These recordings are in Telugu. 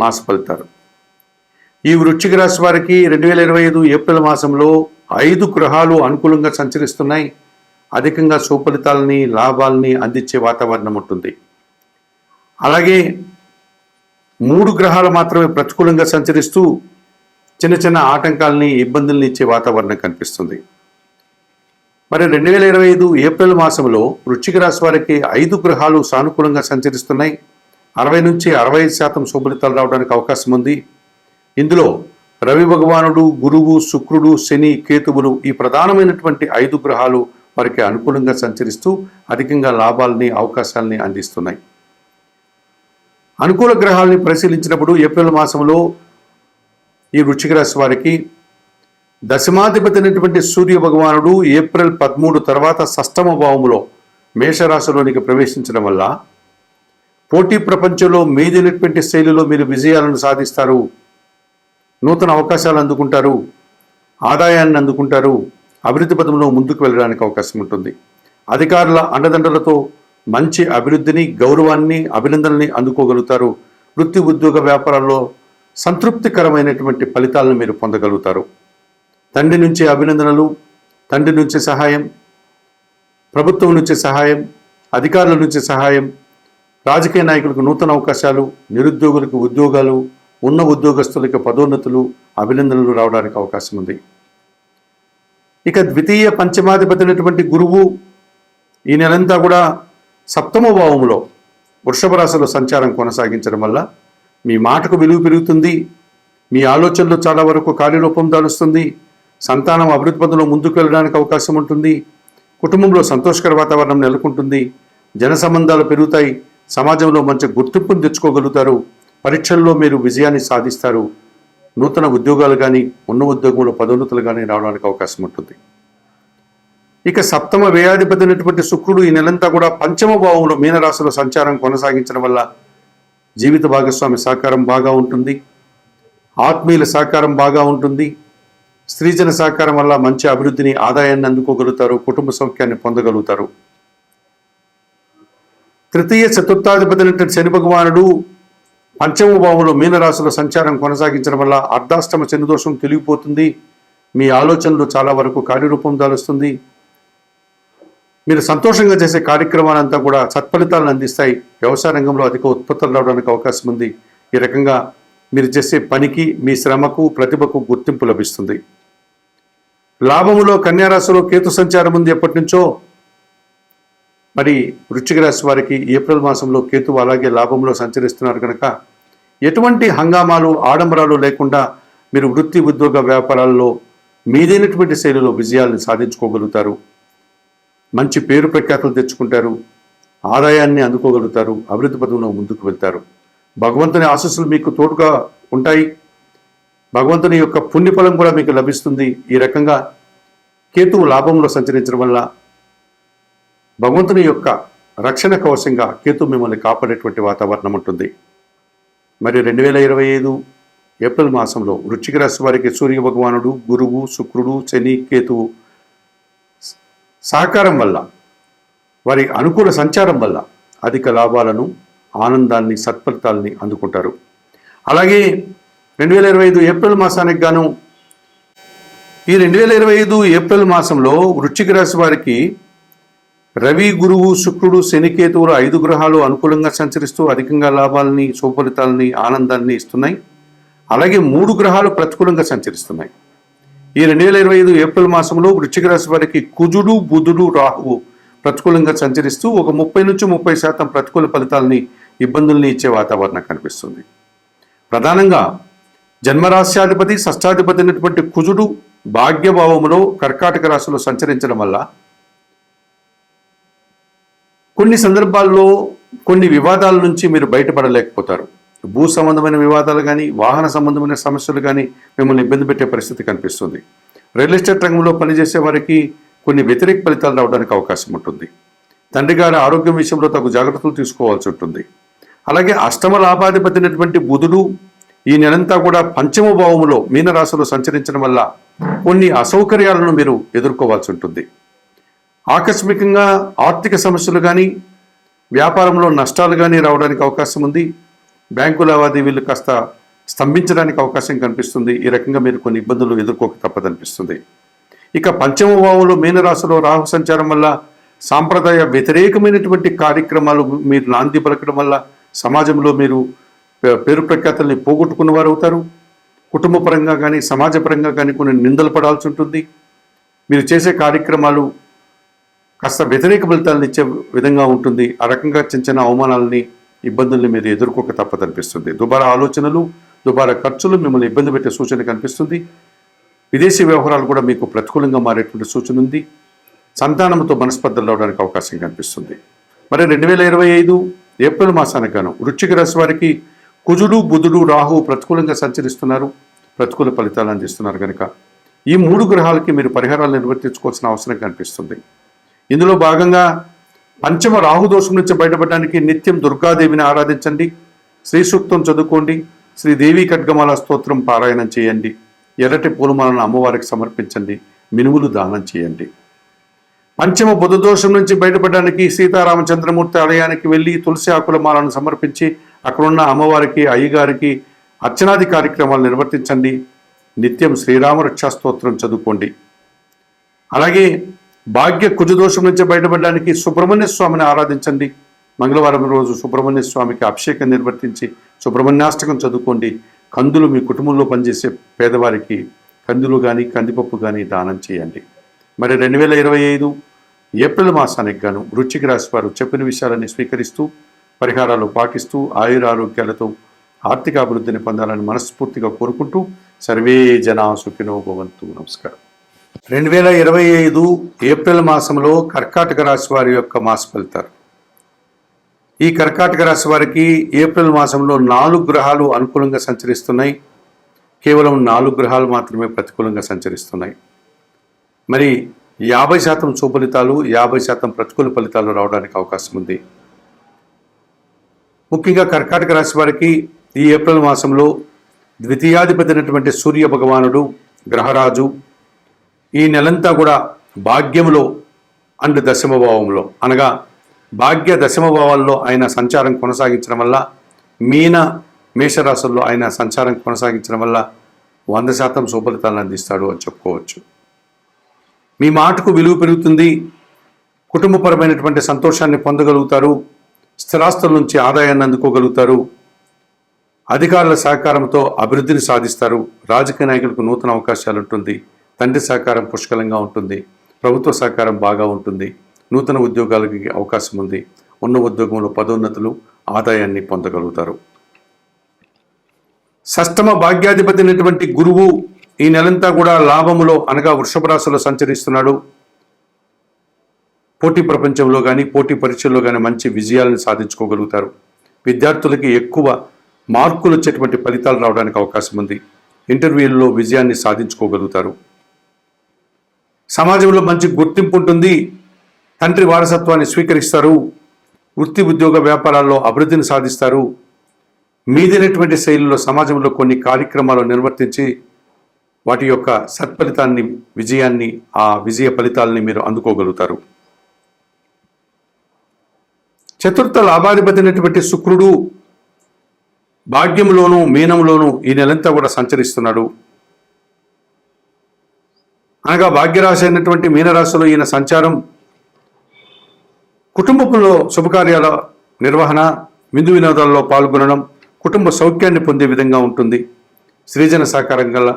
మాస ఫలితాలు. ఈ వృశ్చిక రాశి వారికి రెండు వేల ఇరవై ఐదు ఏప్రిల్ మాసంలో ఐదు గ్రహాలు అనుకూలంగా సంచరిస్తున్నాయి. అధికంగా సుఫలితాలని లాభాలని అందించే వాతావరణం ఉంటుంది. అలాగే మూడు గ్రహాలు మాత్రమే ప్రతికూలంగా సంచరిస్తూ చిన్న చిన్న ఆటంకాలని ఇబ్బందుల్ని ఇచ్చే వాతావరణం కనిపిస్తుంది. మరి రెండు వేల ఇరవై ఐదు ఏప్రిల్ మాసంలో వృశ్చిక రాశి వారికి ఐదు గ్రహాలు సానుకూలంగా సంచరిస్తున్నాయి. అరవై నుంచి అరవై ఐదు శాతం శుభలితాలు రావడానికి అవకాశం ఉంది. ఇందులో రవి భగవానుడు గురువు శుక్రుడు శని కేతువులు ఈ ప్రధానమైనటువంటి ఐదు గ్రహాలు వారికి అనుకూలంగా సంచరిస్తూ అధికంగా లాభాలని అవకాశాలని అందిస్తున్నాయి. అనుకూల గ్రహాలని పరిశీలించినప్పుడు ఏప్రిల్ మాసంలో ఈ వృశ్చిక రాశి వారికి దశమాధిపతి అయినటువంటి సూర్య భగవానుడు ఏప్రిల్ పదమూడు తర్వాత షష్టమ భావములో మేషరాశిలోనికి ప్రవేశించడం వల్ల పోటీ ప్రపంచంలో మీదినటువంటి శైలిలో మీరు విజయాలను సాధిస్తారు. నూతన అవకాశాలు అందుకుంటారు. ఆదాయాన్ని అందుకుంటారు. అభివృద్ధి పదంలో ముందుకు వెళ్ళడానికి అవకాశం ఉంటుంది. అధికారుల అండదండలతో మంచి అభివృద్ధిని గౌరవాన్ని అభినందనని అందుకోగలుగుతారు. వృత్తి ఉద్యోగ వ్యాపారాల్లో సంతృప్తికరమైనటువంటి ఫలితాలను మీరు పొందగలుగుతారు. తండ్రి నుంచి అభినందనలు తండ్రి నుంచి సహాయం ప్రభుత్వం నుంచి సహాయం అధికారుల నుంచి సహాయం రాజకీయ నాయకులకు నూతన అవకాశాలు నిరుద్యోగులకు ఉద్యోగాలు ఉన్న ఉద్యోగస్తులకు పదోన్నతులు అభినందనలు రావడానికి అవకాశం ఉంది. ఇక ద్వితీయ పంచమాధిపతి అయినటువంటి గురువు ఈ నెలంతా కూడా సప్తమ భావంలో వృషభ రాశిలో సంచారం కొనసాగించడం వల్ల మీ మాటకు విలువ పెరుగుతుంది మీ ఆలోచనలు చాలా వరకు కార్యరూపం దాలుస్తుంది సంతానం అభివృద్ధి పదంలో ముందుకు వెళ్ళడానికి అవకాశం ఉంటుంది కుటుంబంలో సంతోషకర వాతావరణం నెలకొంటుంది జన సంబంధాలు పెరుగుతాయి సమాజంలో మంచి గుర్తింపును తెచ్చుకోగలుగుతారు. పరీక్షల్లో మీరు విజయాన్ని సాధిస్తారు. నూతన ఉద్యోగాలు కానీ ఉన్న ఉద్యోగంలో పదోన్నతులు కానీ రావడానికి అవకాశం ఉంటుంది. ఇక సప్తమ వ్యయాధిపతి అయినటువంటి శుక్రుడు ఈ నెలంతా కూడా పంచమ భావంలో మీనరాశిలో సంచారం కొనసాగించడం వల్ల జీవిత భాగస్వామి సహకారం బాగా ఉంటుంది. ఆత్మీయుల సహకారం బాగా ఉంటుంది. స్త్రీజన సహకారం వల్ల మంచి అభివృద్ధిని ఆదాయాన్ని అందుకోగలుగుతారు. కుటుంబ సౌఖ్యాన్ని పొందగలుగుతారు. తృతీయ చతుర్థాధిపతి శని భగవానుడు పంచమ భావంలో మీనరాశిలో సంచారం కొనసాగించడం వల్ల అర్ధాష్టమ శని దోషం తొలగిపోతుంది. మీ ఆలోచనలు చాలా వరకు కార్యరూపం దాలుస్తుంది. మీరు సంతోషంగా చేసే కార్యక్రమాలంతా కూడా సత్ఫలితాలను అందిస్తాయి. వ్యవసాయ రంగంలో అధిక ఉత్పత్తులు రావడానికి అవకాశం ఉంది. ఈ రకంగా మీరు చేసే పనికి మీ శ్రమకు ప్రతిభకు గుర్తింపు లభిస్తుంది. లాభములో కన్యారాశిలో కేతు సంచారం ఉంది ఎప్పటి నుంచో. మరి వృశ్చిక రాశి వారికి ఏప్రిల్ మాసంలో కేతువు అలాగే లాభంలో సంచరిస్తున్నారు కనుక ఎటువంటి హంగామాలు ఆడంబరాలు లేకుండా మీరు వృత్తి ఉద్యోగ వ్యాపారాల్లో మీదైనటువంటి శైలిలో విజయాలను సాధించుకోగలుగుతారు. మంచి పేరు ప్రఖ్యాతులు తెచ్చుకుంటారు. ఆదాయాన్ని అందుకోగలుగుతారు. అభివృద్ధి పదంలో ముందుకు వెళ్తారు. భగవంతుని ఆశస్సులు మీకు తోడుగా ఉంటాయి. భగవంతుని యొక్క పుణ్యఫలం కూడా మీకు లభిస్తుంది. ఈ రకంగా కేతువు లాభంలో సంచరించడం వల్ల భగవంతుని యొక్క రక్షణ కవచంగా కేతు మిమ్మల్ని కాపాడేటువంటి వాతావరణం ఉంటుంది. మరి రెండు వేల ఇరవై ఐదు ఏప్రిల్ మాసంలో వృశ్చిక రాశి వారికి సూర్య భగవానుడు గురువు శుక్రుడు శని కేతువు సహకారం వల్ల వారి అనుకూల సంచారం వల్ల అధిక లాభాలను ఆనందాన్ని సత్ఫలితాలని అందుకుంటారు. అలాగే రెండు వేల ఇరవై ఐదు ఏప్రిల్ మాసానికి గాను ఈ రెండు వేల ఇరవై ఐదు ఏప్రిల్ మాసంలో వృశ్చిక రాశి వారికి రవి గురువు శుక్రుడు శనికేతువులు ఐదు గ్రహాలు అనుకూలంగా సంచరిస్తూ అధికంగా లాభాలని సుఫలితాలని ఆనందాన్ని ఇస్తున్నాయి. అలాగే మూడు గ్రహాలు ప్రతికూలంగా సంచరిస్తున్నాయి. ఈ రెండు వేల ఇరవై ఐదు ఏప్రిల్ మాసంలో వృశ్చిక రాశి వారికి కుజుడు బుధుడు రాహువు ప్రతికూలంగా సంచరిస్తూ ఒక ముప్పై నుంచి ముప్పై శాతం ప్రతికూల ఫలితాలని ఇబ్బందుల్ని ఇచ్చే వాతావరణం కనిపిస్తుంది. ప్రధానంగా జన్మరాశ్యాధిపతి షష్టాధిపతి అయినటువంటి కుజుడు భాగ్యభావములో కర్కాటక రాశిలో సంచరించడం వల్ల కొన్ని సందర్భాల్లో కొన్ని వివాదాల నుంచి మీరు బయటపడలేకపోతారు. భూ సంబంధమైన వివాదాలు కానీ వాహన సంబంధమైన సమస్యలు కానీ మిమ్మల్ని ఇబ్బంది పెట్టే పరిస్థితి కనిపిస్తుంది. రియల్ ఎస్టేట్ రంగంలో పనిచేసే వారికి కొన్ని వ్యతిరేక ఫలితాలు రావడానికి అవకాశం ఉంటుంది. తండ్రి గారి ఆరోగ్యం విషయంలో తగు జాగ్రత్తలు తీసుకోవాల్సి ఉంటుంది. అలాగే అష్టమ లాభాధిపతినటువంటి బుధుడు ఈ నెలంతా కూడా పంచమ భావములో మీనరాశిలో సంచరించడం వల్ల కొన్ని అసౌకర్యాలను మీరు ఎదుర్కోవాల్సి ఉంటుంది. ఆకస్మికంగా ఆర్థిక సమస్యలు కానీ వ్యాపారంలో నష్టాలు కానీ రావడానికి అవకాశం ఉంది. బ్యాంకు లావాదేవీలు కాస్త స్తంభించడానికి అవకాశం కనిపిస్తుంది. ఈ రకంగా మీరు కొన్ని ఇబ్బందులు ఎదుర్కోక తప్పదనిపిస్తుంది. ఇక పంచమ భావంలో మీనరాశిలో రాహు సంచారం వల్ల సాంప్రదాయ వ్యతిరేకమైనటువంటి కార్యక్రమాలు మీరు నాంది పలకడం వల్ల సమాజంలో మీరు పే- పేరు ప్రఖ్యాతల్ని పోగొట్టుకున్న వారు అవుతారు కుటుంబపరంగా కానీ సమాజపరంగా కానీ కొన్ని నిందలు పడాల్సి ఉంటుంది. మీరు చేసే కార్యక్రమాలు కాస్త వ్యతిరేక ఫలితాలను ఇచ్చే విధంగా ఉంటుంది. ఆ రకంగా చిన్న చిన్న అవమానాలని ఇబ్బందుల్ని మీరు ఎదుర్కోక తప్పదనిపిస్తుంది దుబారా ఆలోచనలు దుబారా ఖర్చులు మిమ్మల్ని ఇబ్బంది పెట్టే సూచన కనిపిస్తుంది విదేశీ వ్యవహారాలు కూడా మీకు ప్రతికూలంగా మారేటువంటి సూచన ఉంది. సంతానంతో మనస్పర్ధలు రావడానికి అవకాశం కనిపిస్తుంది మరి రెండు వేల ఇరవై ఐదు ఏప్రిల్ మాసానికి గాను వృశ్చిక రాశి వారికి కుజుడు బుధుడు రాహు ప్రతికూలంగా సంచరిస్తున్నారు. ప్రతికూల ఫలితాలు అందిస్తున్నారు కనుక ఈ మూడు గ్రహాలకి మీరు పరిహారాలు నిర్వర్తించుకోవాల్సిన అవసరం కనిపిస్తుంది ఇందులో భాగంగా పంచమ రాహు దోషం నుంచి బయటపడడానికి నిత్యం దుర్గాదేవిని ఆరాధించండి శ్రీ సూక్తం చదువుకోండి శ్రీ దేవి ఖడ్గమాల స్తోత్రం పారాయణం చేయండి ఎర్రటి పూలమాలను అమ్మవారికి సమర్పించండి మినుములు దానం చేయండి. పంచమ బుధ దోషం నుంచి బయటపడడానికి సీతారామచంద్రమూర్తి ఆలయానికి వెళ్ళి తులసి ఆకుల మాలను సమర్పించి అక్కడున్న అమ్మవారికి అయ్యగారికి అర్చనాది కార్యక్రమాలు నిర్వర్తించండి నిత్యం శ్రీరామ రక్షా స్తోత్రం చదువుకోండి. అలాగే భాగ్య కుజదోషం నుంచి బయటపడడానికి సుబ్రహ్మణ్య స్వామిని ఆరాధించండి. మంగళవారం రోజు సుబ్రహ్మణ్య స్వామికి అభిషేకం నిర్వర్తించి సుబ్రహ్మణ్యాష్టకం చదువుకోండి. కందులు మీ కుటుంబంలో పనిచేసే పేదవారికి కందులు కానీ కందిపప్పు కానీ దానం చేయండి. మరి రెండు వేల ఇరవై ఐదు ఏప్రిల్ మాసానికి గాను వృచ్చిక రాశి వారు చెప్పిన విషయాలని స్వీకరిస్తూ పరిహారాలు పాకిస్తూ ఆయుర ఆరోగ్యాలతో ఆర్థిక అభివృద్ధిని పొందాలని మనస్ఫూర్తిగా కోరుకుంటూ సర్వే జనా సుఖినో భవంతు. నమస్కారం. రెండు వేల ఇరవై ఐదు ఏప్రిల్ మాసంలో కర్కాటక రాశి వారి యొక్క మాస ఫలితాలు. ఈ కర్కాటక రాశి వారికి ఏప్రిల్ మాసంలో నాలుగు గ్రహాలు అనుకూలంగా సంచరిస్తున్నాయి. కేవలం నాలుగు గ్రహాలు మాత్రమే ప్రతికూలంగా సంచరిస్తున్నాయి. మరి యాభై శాతం సుఫలితాలు యాభై శాతం ప్రతికూల ఫలితాలు రావడానికి అవకాశం ఉంది. ముఖ్యంగా కర్కాటక రాశి వారికి ఈ ఏప్రిల్ మాసంలో ద్వితీయాధిపతి అయినటువంటి సూర్య భగవానుడు గ్రహరాజు ఈ నెలంతా కూడా భాగ్యములో అండ్ దశమభావంలో. అనగా భాగ్య దశమభావాల్లో ఆయన సంచారం కొనసాగించడం వల్ల మీన మేషరాశుల్లో ఆయన సంచారం కొనసాగించడం వల్ల వంద శాతం సుఫలితాలను అందిస్తాడు అని చెప్పుకోవచ్చు. మీ మాటకు విలువ పెరుగుతుంది కుటుంబపరమైనటువంటి సంతోషాన్ని పొందగలుగుతారు స్థిరాస్తుల నుంచి ఆదాయాన్ని అందుకోగలుగుతారు అధికారుల సహకారంతో అభివృద్ధిని సాధిస్తారు రాజకీయ నాయకులకు నూతన అవకాశాలు ఉంటుంది తండ్రి సహకారం పుష్కలంగా ఉంటుంది. ప్రభుత్వ సహకారం బాగా ఉంటుంది. నూతన ఉద్యోగాలకి అవకాశం ఉంది. ఉన్న ఉద్యోగంలో పదోన్నతులు ఆదాయాన్ని పొందగలుగుతారు. సష్టమ భాగ్యాధిపతి అయినటువంటి గురువు ఈ నెలంతా కూడా లాభములో అనగా వృషభ రాశిలో సంచరిస్తున్నాడు. పోటీ ప్రపంచంలో కానీ పోటీ పరీక్షల్లో కానీ మంచి విజయాలను సాధించుకోగలుగుతారు. విద్యార్థులకి ఎక్కువ మార్కులు వచ్చేటువంటి ఫలితాలు రావడానికి అవకాశం ఉంది. ఇంటర్వ్యూల్లో విజయాన్ని సాధించుకోగలుగుతారు. సమాజంలో మంచి గుర్తింపు ఉంటుంది. తండ్రి వారసత్వాన్ని స్వీకరిస్తారు. వృత్తి ఉద్యోగ వ్యాపారాల్లో అభివృద్ధిని సాధిస్తారు. మీదైనటువంటి శైలిలో సమాజంలో కొన్ని కార్యక్రమాలు నిర్వర్తించి వాటి యొక్క సత్ఫలితాన్ని విజయాన్ని ఆ విజయ ఫలితాలని మీరు అందుకోగలుగుతారు. చతుర్థ లాభాధిపతినటువంటి శుక్రుడు భాగ్యంలోను మీనంలోను ఈ నెలంతా కూడా సంచరిస్తున్నాడు. అనగా భాగ్యరాశి అయినటువంటి మీనరాశిలో ఈయన సంచారం కుటుంబంలో శుభకార్యాల నిర్వహణ విందు వినోదాల్లో పాల్గొనడం కుటుంబ సౌఖ్యాన్ని పొందే విధంగా ఉంటుంది. స్త్రీజన సహకారం గల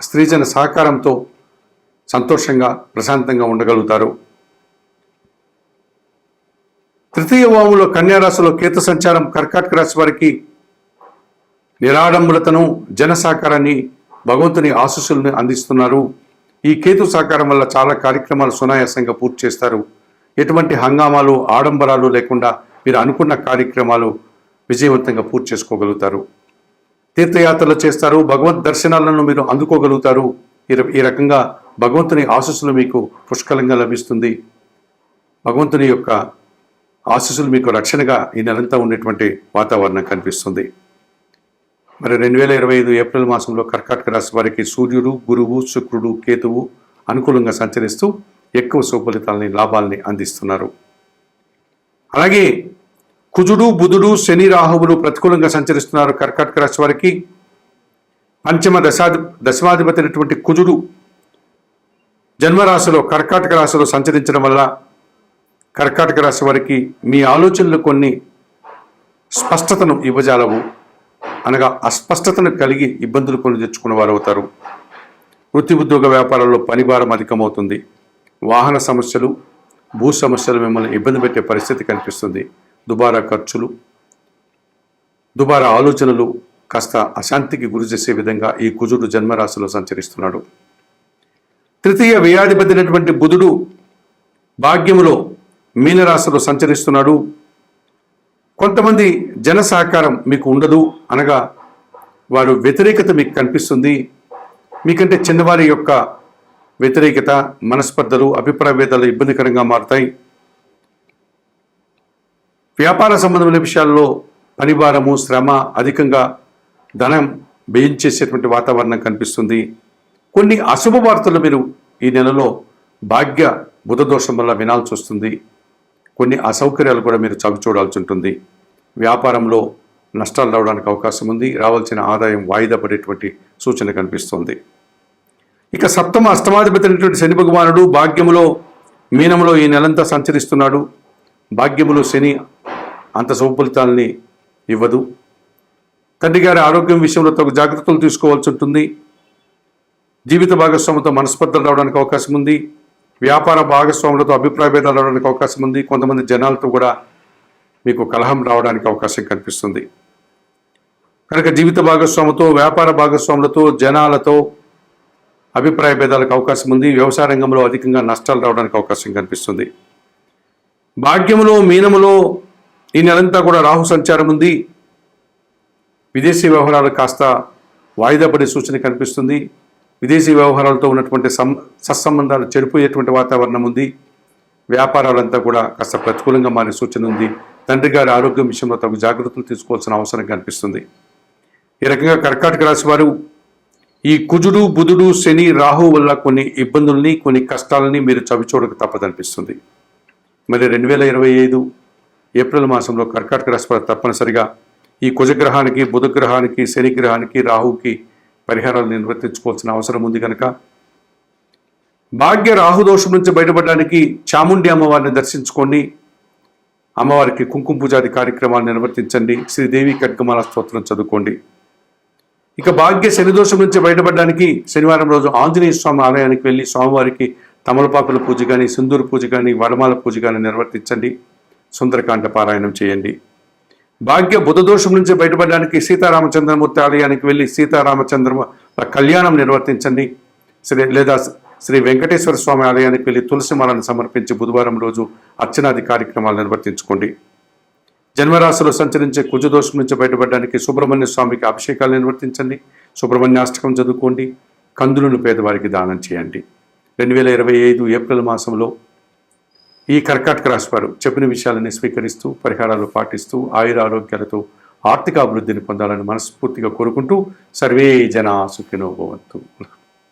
స్త్రీజన సహకారంతో సంతోషంగా ప్రశాంతంగా ఉండగలుగుతారు. తృతీయ వాములో కన్యారాశిలో కేతు సంచారం కర్కాటక రాశి వారికి నిరాడంబులతను జన సహకారాన్ని భగవంతుని ఆశీస్సులను అందిస్తున్నారు. ఈ కేతు సహకారం వల్ల చాలా కార్యక్రమాలు సునాయాసంగా పూర్తి చేస్తారు. ఎటువంటి హంగామాలు ఆడంబరాలు లేకుండా మీరు అనుకున్న కార్యక్రమాలు విజయవంతంగా పూర్తి చేసుకోగలుగుతారు. తీర్థయాత్రలు చేస్తారు. భగవద్ దర్శనాలను మీరు అందుకోగలుగుతారు. ఈ ర- ఈ రకంగా భగవంతుని ఆశస్సులు మీకు పుష్కలంగా లభిస్తుంది. భగవంతుని యొక్క ఆశస్సులు మీకు రక్షణగా ఈ నెలంతా ఉండేటువంటి వాతావరణం కనిపిస్తుంది. మరి రెండు వేల ఇరవై ఐదు ఏప్రిల్ మాసంలో కర్కాటక రాశి వారికి సూర్యుడు గురువు శుక్రుడు కేతువు అనుకూలంగా సంచరిస్తూ ఎక్కువ సుఫలితాలని లాభాలని అందిస్తున్నారు. అలాగే కుజుడు బుధుడు శని రాహువులు ప్రతికూలంగా సంచరిస్తున్నారు కర్కాటక రాశి వారికి. పంచమ దశాధి దశమాధిపతి అయినటువంటి కుజుడు జన్మరాశిలో కర్కాటక రాశిలో సంచరించడం వల్ల కర్కాటక రాశి వారికి మీ ఆలోచనలు కొన్ని స్పష్టతను ఇవ్వజాలవు. అనగా అస్పష్టతను కలిగి ఇబ్బందులు కొని తెచ్చుకున్న వారు అవుతారు వృత్తి ఉద్యోగ వ్యాపారాల్లో పనిభారం అధికమవుతుంది. వాహన సమస్యలు భూ సమస్యలు మిమ్మల్ని ఇబ్బంది పెట్టే పరిస్థితి కనిపిస్తుంది. దుబారా ఖర్చులు దుబారా ఆలోచనలు కాస్త అశాంతికి గురి చేసే విధంగా ఈ కుజుడు జన్మరాశిలో సంచరిస్తున్నాడు. తృతీయ వ్యయాధిపతి అయినటువంటి బుధుడు భాగ్యములో మీనరాశిలో సంచరిస్తున్నాడు. కొంతమంది జన సహకారం మీకు ఉండదు అనగా వారు వ్యతిరేకత మీకు కనిపిస్తుంది. మీకంటే చిన్నవారి యొక్క వ్యతిరేకత మనస్పర్ధలు అభిప్రాయ భేదాలు ఇబ్బందికరంగా మారుతాయి. వ్యాపార సంబంధమైన విషయాల్లో పనిభారము శ్రమ అధికంగా ధనం వ్యయం చేసేటువంటి వాతావరణం కనిపిస్తుంది. కొన్ని అశుభ వార్తలు మీరు ఈ నెలలో భాగ్య బుధ దోషం వల్ల వినాల్సి వస్తుంది. కొన్ని అసౌకర్యాలు కూడా మీరు చవి చూడాల్సి ఉంటుంది. వ్యాపారంలో నష్టాలు రావడానికి అవకాశం ఉంది. రావాల్సిన ఆదాయం వాయిదా పడేటువంటి సూచన కనిపిస్తుంది. ఇక సప్తమ అష్టమాధిపతి అయినటువంటి శని భగవానుడు భాగ్యములో మీనములో ఈ నెలంతా సంచరిస్తున్నాడు. భాగ్యములో శని అంత శుభఫలితాలని ఇవ్వదు. తండ్రి గారి ఆరోగ్యం విషయంలో తగు జాగ్రత్తలు తీసుకోవాల్సి ఉంటుంది. జీవిత భాగస్వామితో మనస్పర్ధలు రావడానికి అవకాశం ఉంది. వ్యాపార భాగస్వాములతో అభిప్రాయ భేదాలు రావడానికి అవకాశం ఉంది. కొంతమంది జనాలతో కూడా మీకు కలహం రావడానికి అవకాశం కనిపిస్తుంది. కనుక జీవిత భాగస్వాముతో వ్యాపార భాగస్వాములతో జనాలతో అభిప్రాయ భేదాలకు అవకాశం ఉంది. వ్యవసాయ రంగంలో అధికంగా నష్టాలు రావడానికి అవకాశం కనిపిస్తుంది. భాగ్యములో మీనములో ఈ నెలంతా కూడా రాహు సంచారం ఉంది. విదేశీ వ్యవహారాలు కాస్త వాయిదా పడే సూచన కనిపిస్తుంది. విదేశీ వ్యవహారాలతో ఉన్నటువంటి సం సత్సంబంధాలు చెడిపోయేటువంటి వాతావరణం ఉంది. వ్యాపారాలంతా కూడా కాస్త ప్రతికూలంగా మారే సూచన ఉంది. తండ్రి గారి ఆరోగ్యం విషయంలో తగు జాగ్రత్తలు తీసుకోవాల్సిన అవసరం కనిపిస్తుంది. ఈ రకంగా కర్కాటక రాశి వారు ఈ కుజుడు బుధుడు శని రాహు వల్ల కొన్ని ఇబ్బందుల్ని కొన్ని కష్టాలని మీరు చవిచూడక తప్పదనిపిస్తుంది. మరి రెండు వేల ఇరవై ఐదు ఏప్రిల్ మాసంలో కర్కాటక రాశి వారు తప్పనిసరిగా ఈ కుజగ్రహానికి బుధగ్రహానికి శనిగ్రహానికి రాహుకి పరిహారాలు నిర్వర్తించుకోవాల్సిన అవసరం ఉంది కనుక. భాగ్య రాహుదోషం నుంచి బయటపడడానికి చాముండి అమ్మవారిని దర్శించుకోండి అమ్మవారికి కుంకుమ పూజాది కార్యక్రమాలు నిర్వర్తించండి. శ్రీదేవి కట్కమాల స్తోత్రం చదువుకోండి. ఇక భాగ్య శని దోషం నుంచి బయటపడడానికి శనివారం రోజు ఆంజనేయ స్వామి ఆలయానికి వెళ్ళి స్వామివారికి తమలపాకుల పూజ కానీ సింధూరు పూజ కానీ వడమాల పూజ కానీ నిర్వర్తించండి. సుందరకాండ పారాయణం చేయండి. భాగ్య బుధ దోషం నుంచి బయటపడడానికి సీతారామచంద్రమూర్తి ఆలయానికి వెళ్ళి సీతారామచంద్ర కళ్యాణం నిర్వర్తించండి. శ్రీ లేదా శ్రీ వెంకటేశ్వర స్వామి ఆలయానికి వెళ్ళి తులసిమాలను సమర్పించి బుధవారం రోజు అర్చనాది కార్యక్రమాలు నిర్వర్తించుకోండి. జన్మరాశిలో సంచరించే కుజదోషం నుంచి బయటపడడానికి సుబ్రహ్మణ్య స్వామికి అభిషేకాలు నిర్వర్తించండి. సుబ్రహ్మణ్యాష్టకం చదువుకోండి. కందులను పేదవారికి దానం చేయండి. రెండు వేల ఇరవై ఐదు ఏప్రిల్ మాసంలో ఈ కర్కాటక రాశివారు చెప్పిన విషయాలని స్వీకరిస్తూ పరిహారాలు పాటిస్తూ ఆయుర ఆరోగ్యాలతో ఆర్థిక అభివృద్ధిని పొందాలని మనస్ఫూర్తిగా కోరుకుంటూ సర్వే జనా సుఖినో భవంతు.